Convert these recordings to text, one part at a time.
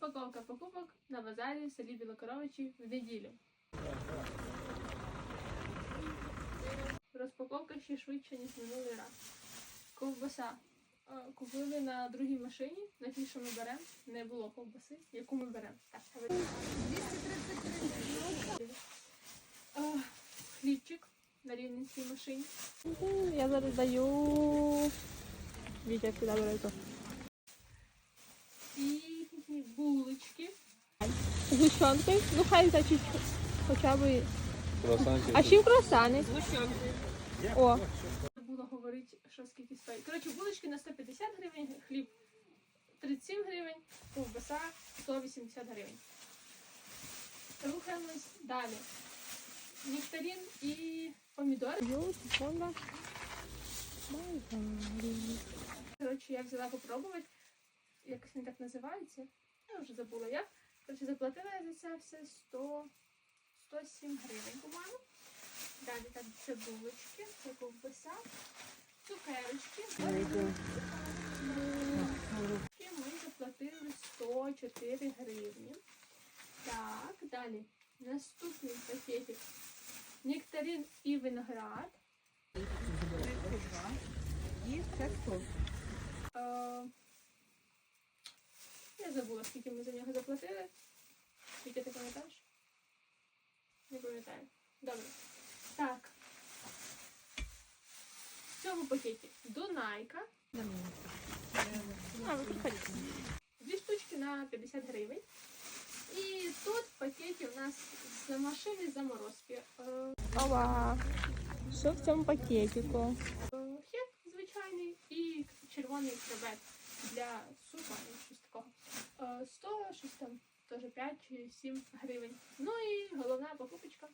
Розпаковка покупок на базарі в селі Білокоровичі в неділю. Розпаковка ще швидше, ніж минулий раз. Ковбаса. Купили на другій машині, на тій, що ми беремо. Не було ковбаси, яку ми беремо. Так, 233 Хлібчик на рівненській машині. Я зараз даю. Вітя сюди бере то. І булочки. Згущенки. Ну хай значить хоча б. А чим круасани? О, Було говорити, що скільки стоїть. Коротше, булочки на 150 гривень, хліб 37 гривень, ковбаса 180 гривень. Рухаємось далі. Нектарин і помідори. Коротше, я взяла попробувати. Якось він так називається. Я вже забула як. Коротше, заплатила я за це все 100, 107 гривень, по-моєму. Далі там це булочки, ковбаса, цукерочки. І ми заплатили 104 гривні. Так, далі. Наступний пакетик. Нектарин і виноград. Е, Я забула, скільки ми за нього заплатили. Скільки ти пам'ятаєш? Не пам'ятаю. Добре. Так. В цьому пакеті Дунайка. А, ви. Дві штучки на 50 гривень. І тут в пакеті у нас з машини заморозки. Е, Ова. Що в цьому пакетику? е, Хек звичайний і червоний крабет для супа і щось такого. Е, 100, щось там, теж 5 чи 7 гривень. Ну і головна покупочка.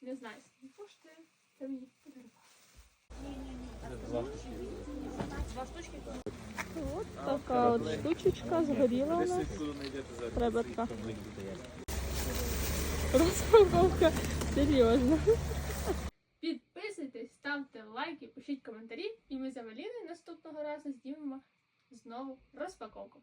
Не знаю, скільки коштує. Це мені подарували. От така от штучечка згоріла у нас. Треба. Розпаковка. Серйозно. Підписуйтесь, ставте лайки, пишіть коментарі, і ми з Евеліною наступного разу знімемо знову розпаковку.